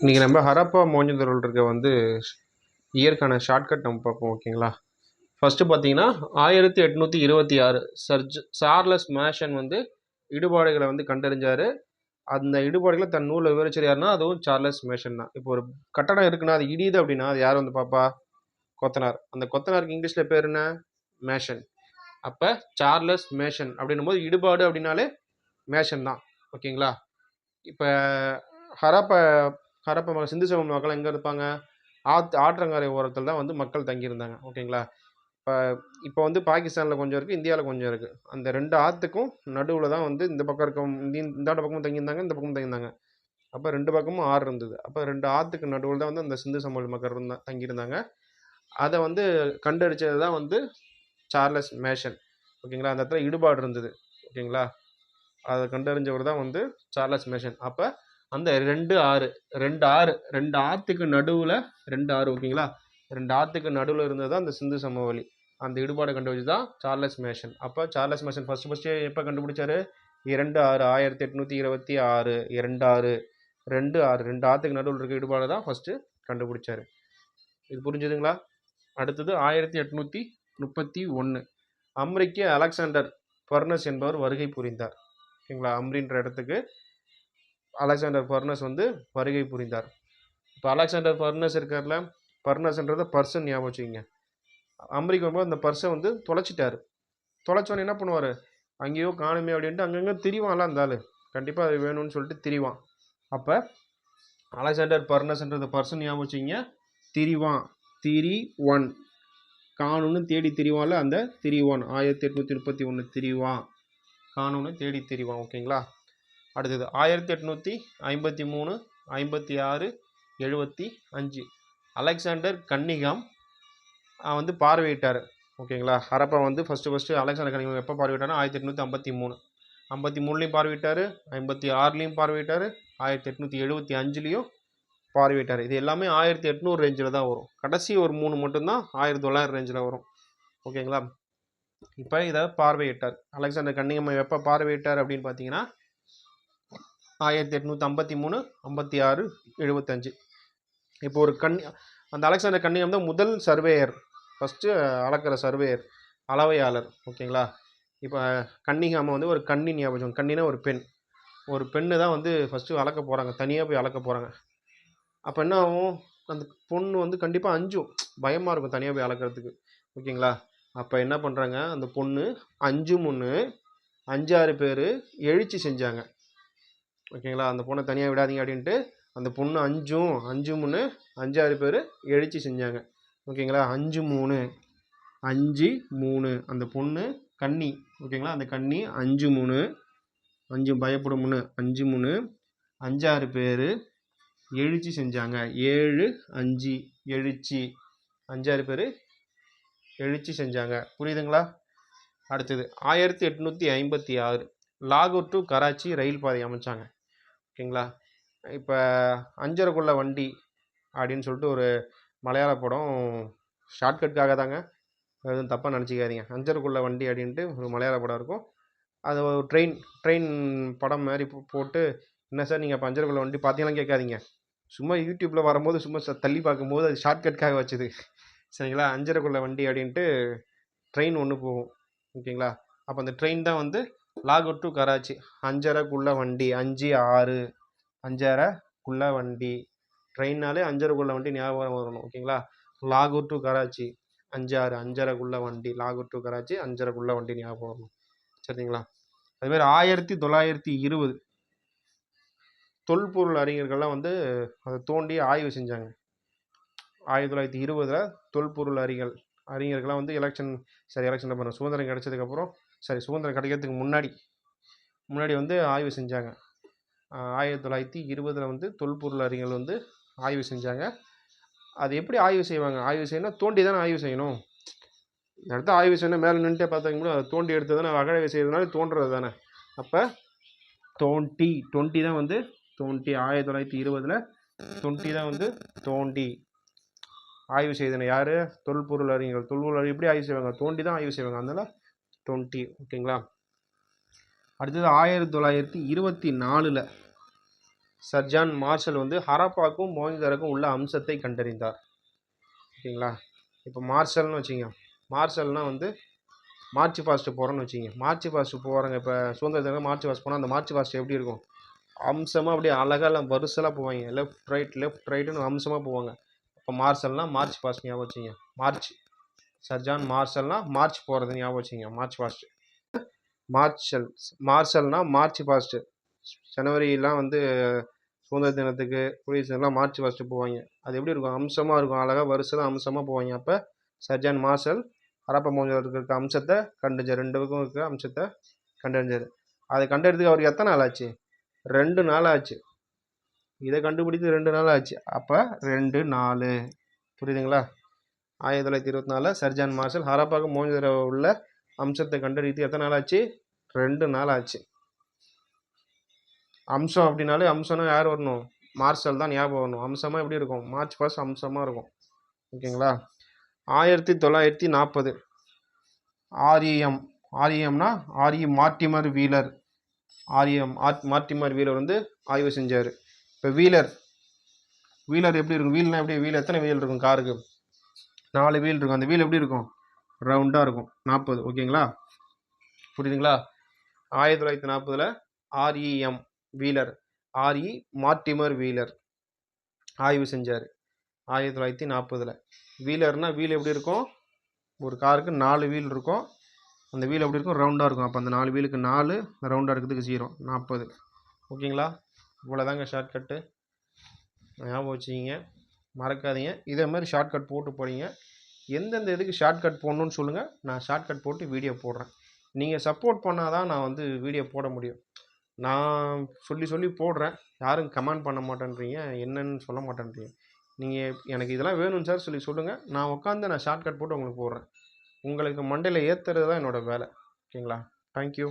இன்றைக்கி நம்ம ஹரப்பா மோஞ்சந்தரோல் இருக்க வந்து இயற்கான ஷார்ட்கட் நம்ம பார்ப்போம் ஓகேங்களா ஃபஸ்ட்டு பார்த்தீங்கன்னா ஆயிரத்தி எட்நூற்றி இருபத்தி ஆறு சர்ஜ் சார்லஸ் மேஷன் வந்து இடுபாடுகளை வந்து கண்டறிஞ்சார். அந்த இடுபாடுகளை தன் நூலில் விவரிச்சது யாருன்னா அதுவும் சார்லஸ் மேஷன் தான். இப்போ ஒரு கட்டடம் இருக்குன்னா அது இடியுது அப்படின்னா அது யார் வந்து பாப்பா கொத்தனார். அந்த கொத்தனாருக்கு இங்கிலீஷில் பேர் என்ன? மேஷன். அப்போ சார்லஸ் மேஷன் அப்படின்னும் போது இடுபாடு அப்படின்னாலே மேஷன் தான் ஓகேங்களா இப்போ ஹரப்ப ஹரப்ப மக்கள் சிந்து சமவெளி மக்கள் எங்கே இருப்பாங்க? ஆத் ஆற்றங்கரை ஓரத்தில் தான் வந்து மக்கள் தங்கியிருந்தாங்க. ஓகேங்களா? இப்போ இப்போ வந்து பாகிஸ்தானில் கொஞ்சம் இருக்குது இந்தியாவில் கொஞ்சம் இருக்குது அந்த ரெண்டு ஆற்றுக்கும் நடுவில் தான் வந்து இந்த பக்கம் இருக்க இந்த இந்த பக்கமும் தங்கியிருந்தாங்க இந்த பக்கமும் தங்கியிருந்தாங்க. அப்போ ரெண்டு பக்கமும் ஆறு இருந்தது. அப்போ ரெண்டு ஆற்றுக்கு நடுவில் தான் வந்து அந்த சிந்து சமவெளி மக்கள் இருந்தா தங்கியிருந்தாங்க. அதை வந்து கண்டடிச்சது தான் வந்து சார்லஸ் மேஷன். ஓகேங்களா? அந்த இடத்துல ஈடுபாடு இருந்தது. ஓகேங்களா? அதை கண்டறிஞ்சவர் தான் வந்து சார்லஸ் மேஷன். அப்போ அந்த ரெண்டு ஆறு ரெண்டு ஆறு ரெண்டு ஆற்றுக்கு நடுவில் ரெண்டு ஆறு ஓகேங்களா? ரெண்டு ஆற்றுக்கு நடுவில் இருந்தது தான் அந்த சிந்து சமவெளி. அந்த இடுபாடை கண்டுபிடிச்சு தான் சார்லஸ் மேஷன். அப்போ சார்லஸ் மேஷன் ஃபஸ்ட்டு ஃபஸ்ட்டு எப்போ கண்டுபிடிச்சாரு? இரண்டு ஆறு ஆயிரத்தி எட்நூற்றி இருபத்தி ஆறு இரண்டு ஆறு ரெண்டு ஆறு ரெண்டு ஆற்றுக்கு நடுவில் இருக்க இடுபாடை தான் ஃபஸ்ட்டு கண்டுபிடிச்சாரு. இது புரிஞ்சுதுங்களா? அடுத்தது ஆயிரத்தி எட்நூற்றி முப்பத்தி ஒன்று அமெரிக்க அலெக்சாண்டர் பர்னஸ் என்பவர் வருகை புரிந்தார். ஓகேங்களா? அம்ரின்ற இடத்துக்கு அலெக்சாண்டர் பர்னஸ் வந்து வருகை புரிந்தார். இப்போ அலெக்சாண்டர் பர்னஸ் இருக்கார்ல பர்னஸ்ன்றத பர்சன் ஞாபகம் வச்சுக்கிங்க. அமெரிக்கா வரும்போது அந்த பர்ஸை வந்து தொலைச்சிட்டார். தொலைச்சோன்னு என்ன பண்ணுவார்? அங்கேயோ காணுமே அப்படின்ட்டு அங்கங்கே திரிவான்ல அந்த ஆள். கண்டிப்பாக அது வேணும்னு சொல்லிட்டு திரிவான். அப்போ அலெக்சாண்டர் பர்னஸ்ன்றத பர்சன் ஞாபகம் வச்சுக்கிங்க. திரிவான். திரி ஒன் காணுன்னு தேடி திரிவான்ல அந்த திரிவான். ஆயிரத்தி எட்நூற்றி முப்பத்தி ஒன்று திரிவான். காணுன்னு தேடி திரிவான். ஓகேங்களா? அடுத்தது ஆயிரத்தி எட்நூற்றி ஐம்பத்தி மூணு ஐம்பத்தி ஆறு எழுபத்தி அஞ்சு. அலெக்சாண்டர் கன்னிகாம் வந்து பார்வையிட்டார். ஓகேங்களா? ஹரப்பா வந்து ஃபஸ்ட்டு ஃபஸ்ட்டு அலெக்சாண்டர் கன்னிகாம் எப்போ பார்வையிட்டார்னா ஆயிரத்தி எட்நூற்றி ஐம்பத்தி மூணு. ஐம்பத்தி மூணுலேயும் பார்வையிட்டார் ஐம்பத்தி ஆறுலேயும் பார்வையிட்டார் ஆயிரத்தி எட்நூற்றி எழுபத்தி அஞ்சுலேயும் பார்வையிட்டார். இது எல்லாமே ஆயிரத்தி எட்நூறு ரேஞ்சில் தான் வரும். கடைசி ஒரு மூணு மட்டும்தான் ஆயிரத்தி தொள்ளாயிரம் ரேஞ்சில் வரும். ஓகேங்களா? இப்போ இதை பார்வையிட்டார். அலெக்சாண்டர் கன்னிகம் எப்போ பார்வையிட்டார் அப்படின்னு பார்த்தீங்கன்னா ஆயிரத்தி எட்நூற்றி ஐம்பத்தி மூணு ஐம்பத்தி ஆறு எழுபத்தஞ்சு இப்போ ஒரு கண் அந்த அலெக்சாண்டர் கன்னியம் தான் முதல் சர்வேயர். ஃபஸ்ட்டு அளக்கிற சர்வேயர் அளவையாளர் ஓகேங்களா? இப்போ கன்னிகாம வந்து ஒரு கண்ணி ஞாபகம் கன்னினா ஒரு பெண். ஒரு பெண்ணு தான் வந்து ஃபஸ்ட்டு அளக்க போகிறாங்க தனியாக போய் அளக்க போகிறாங்க அப்போ என்ன ஆகும்? அந்த பொண்ணு வந்து கண்டிப்பாக அஞ்சும் பயமாக இருக்கும் தனியாக போய் அளக்கிறதுக்கு ஓகேங்களா? அப்போ என்ன பண்ணுறாங்க அந்த பொண்ணு அஞ்சு முன்னு அஞ்சாறு பேர் எழுச்சி செஞ்சாங்க. ஓகேங்களா? அந்த பொண்ணை தனியாக விடாதீங்க அப்படின்ட்டு அந்த பொண்ணு அஞ்சும் அஞ்சு மூணு அஞ்சாறு பேர் எழுச்சி செஞ்சாங்க. ஓகேங்களா? அஞ்சு மூணு. அஞ்சு மூணு. அந்த பொண்ணு கன்னி ஓகேங்களா? அந்த கன்னி அஞ்சு மூணு. அஞ்சு பயப்படும் மூணு அஞ்சு மூணு. அஞ்சாறு பேர் எழுச்சி செஞ்சாங்க. ஏழு அஞ்சு எழுச்சி. அஞ்சாறு பேர் எழுச்சி செஞ்சாங்க. புரியுதுங்களா? அடுத்தது ஆயிரத்தி எட்நூற்றி ஐம்பத்தி ஆறு. லாகூர் டு கராச்சி ரயில் பாதை அமைச்சாங்க. ஓகேங்களா? இப்போ அஞ்சரைக்குள்ள வண்டி அப்படின்னு சொல்லிட்டு ஒரு மலையாள படம் ஷார்ட்கட்காக தாங்க. எதுவும் தப்பாக நினச்சிக்காதீங்க. அஞ்சரைக்குள்ள வண்டி அப்படின்ட்டு ஒரு மலையாள படம் இருக்கும். அது ஒரு ட்ரெயின் ட்ரெயின் படம் மாதிரி போட்டு என்ன சார் நீங்கள் இப்போ அஞ்சரைக்குள்ள வண்டி பார்த்தீங்களாம் கேட்காதீங்க. சும்மா யூடியூப்பில் வரும்போது சும்மா தள்ளி பார்க்கும்போது அது ஷார்ட்கட்காக வச்சுது. சரிங்களா? அஞ்சரைக்குள்ள வண்டி அப்படின்ட்டு ட்ரெயின் ஒன்று போகும். ஓகேங்களா? அப்போ அந்த ட்ரெயின் தான் வந்து லாகூர் டு கராச்சி. அஞ்சரைக்குள்ள வண்டி. அஞ்சு ஆறு அஞ்சரைக்குள்ள வண்டி. ட்ரெயின்னாலே அஞ்சரைக்குள்ள வண்டி ஞாபகம் வரணும் ஓகேங்களா? லாகூர் டு கராச்சி. அஞ்சாறு அஞ்சரைக்குள்ள வண்டி. லாகூர் டு கராச்சி அஞ்சரைக்குள்ள வண்டி ஞாபகம் வரணும். சரிங்களா? அதுமாதிரி ஆயிரத்தி தொள்ளாயிரத்தி இருபது. தொல்பொருள் அறிஞர்கள்லாம் வந்து அதை தோண்டி ஆய்வு செஞ்சாங்க. ஆயிரத்தி தொள்ளாயிரத்தி இருபதில் தொல்பொருள் அறிஞர் அறிஞர்கள்லாம் வந்து எலெக்ஷன் சரி எலெக்ஷன் பண்ண சுதந்திரம் கிடச்சதுக்கப்புறம் சரி சுதந்திரம் கிடைக்கிறதுக்கு முன்னாடி முன்னாடி வந்து ஆய்வு செஞ்சாங்க. ஆயிரத்தி தொள்ளாயிரத்தி இருபதில் வந்து தொல்பொருள் அறிஞர்கள் வந்து ஆய்வு செஞ்சாங்க. அது எப்படி ஆய்வு செய்வாங்க? ஆய்வு செய்யணும்னா தோண்டி தானே ஆய்வு செய்யணும். இந்த இடத்த ஆய்வு செய்யணும் மேலே நின்றுட்டே பார்த்தாங்க கூட அதை தோண்டி எடுத்து தானே அகழாய்வு செய்யறதுனால தோன்றது தானே. அப்போ தோண்டி டொண்ட்டி தான் வந்து தோண்டி. ஆயிரத்தி தொள்ளாயிரத்தி இருபதில் தொண்டி தான் வந்து தோண்டி. ஆய்வு செய்தன யார்? தொல்பொருள் அறிஞர்கள். தொல்பொருள் எப்படி ஆய்வு செய்வாங்க? தோண்டி தான் ஆய்வு செய்வாங்க. அதனால் டுவெண்ட்டி ஓகேங்களா? அடுத்தது ஆயிரத்தி தொள்ளாயிரத்தி இருபத்தி நாலில் சர்ஜான் மார்ஷல் வந்து ஹரப்பாக்கும் மோகிதருக்கும் உள்ள அம்சத்தை கண்டறிந்தார். ஓகேங்களா? இப்போ மார்ஷல்னு வச்சுங்க மார்ஷல்னால் வந்து மார்ச் ஃபாஸ்ட்டு போகிறோன்னு வச்சுங்க மார்ச் ஃபாஸ்ட்டு போகிறாங்க இப்போ சுதந்திர தினம் மார்ச் ஃபாஸ்ட் போனால் அந்த மார்ச் ஃபாஸ்ட் எப்படி இருக்கும்? அம்சமாக அப்படியே அழகாக வரிசலாக போவாங்க. லெஃப்ட் ரைட் லெஃப்ட் ரைட்டுன்னு அம்சமாக போவாங்க. இப்போ மார்சல்னால் மார்ச் ஃபாஸ்ட் ஞாபகம் வச்சுங்க மார்ச் சர்ஜான் மார்ஷல்னா மார்ச் போகிறது ஞாபகம் வச்சுங்க மார்ச் ஃபாஸ்ட்டு மார்ஷல் மார்ஷல்னா மார்ச் ஃபாஸ்ட்டு ஜனவரிலாம் வந்து சுதந்திர தினத்துக்கு குடியரசுலாம் மார்ச் ஃபஸ்ட்டு போவாங்க. அது எப்படி இருக்கும்? அம்சமாக இருக்கும். அழகாக வருஷம் அம்சமாக போவாங்க. அப்போ சர்ஜான் மார்ஷல் அரப்ப மோஞ்சவருக்கு இருக்க அம்சத்தை கண்டுஞ்சார் ரெண்டு பக்கம் இருக்க அம்சத்தை கண்டறிஞ்சார் அதை கண்டறிறதுக்கு அவருக்கு எத்தனை நாள் ஆச்சு? ரெண்டு நாள் ஆச்சு. இதை கண்டுபிடித்து ரெண்டு நாள் ஆச்சு. அப்போ ரெண்டு நாலு. புரியுதுங்களா? ஆயிரத்தி தொள்ளாயிரத்தி இருபத்தி நாலில் சர்ஜான் மார்ஷல் ஹராப்பாக்கு மோகன்ஜதாரோ உள்ள அம்சத்தை கண்டறித்து எத்தனை நாள் ஆச்சு ரெண்டு நாள் ஆச்சு அம்சம் அப்படின்னாலே அம்சம்னா யார் வரணும்? மார்ஷல் தான் ஞாபகம் வரணும். அம்சமாக எப்படி இருக்கும்? மார்ச் ஃபர்ஸ்ட் அம்சமாக இருக்கும். ஓகேங்களா? ஆயிரத்தி தொள்ளாயிரத்தி நாற்பது. R E M ஆர்இஎம்னா R E Mortimer Wheeler. R E M art Mortimer Wheeler வந்து ஆய்வு செஞ்சார். இப்போ வீலர் வீலர் எப்படி இருக்கும்? வீல்னா எப்படி? வீல் எத்தனை வீல் இருக்கும் காருக்கு? நாலு வீல் இருக்கும். அந்த வீல் எப்படி இருக்கும்? ரவுண்டாக இருக்கும். நாற்பது ஓகேங்களா? புரியுதுங்களா? ஆயிரத்தி தொள்ளாயிரத்தி நாற்பதில் R E M Wheeler R E Mortimer Wheeler ஆய்வு செஞ்சார். ஆயிரத்தி தொள்ளாயிரத்தி நாற்பதில். வீலர்னால் வீல் எப்படி இருக்கும்? ஒரு காருக்கு நாலு வீல் இருக்கும். அந்த வீல் எப்படி இருக்கும்? ரவுண்டாக இருக்கும். அப்போ அந்த நாலு வீலுக்கு நாலு ரவுண்டாக இருக்கிறதுக்கு ஜீரோ நாற்பது ஓகேங்களா? இவ்வளோதாங்க ஷார்ட்கட்டு ஞாபகம் வச்சுக்கிங்க. மறக்காதீங்க. இதே மாதிரி ஷார்ட்கட் போட்டு போனீங்க. எந்தெந்த இதுக்கு ஷார்ட்கட் போடணுன்னு சொல்லுங்கள் நான் ஷார்ட்கட் போட்டு வீடியோ போடுறேன். நீங்கள் சப்போர்ட் பண்ணால் தான் நான் வந்து வீடியோ போட முடியும். நான் சொல்லி சொல்லி போடுறேன். யாரும் கமெண்ட் பண்ண மாட்டேன்றீங்க. என்னன்னு சொல்ல மாட்டேன்றீங்க. நீங்கள் எனக்கு இதெல்லாம் வேணும்னு சார் சொல்லி சொல்லுங்கள் நான் உட்காந்து நான் ஷார்ட்கட் போட்டு உங்களுக்கு போடுறேன். உங்களுக்கு மண்டையில் ஏற்றுறது தான் என்னோடய வேலை. ஓகேங்களா? தேங்க்யூ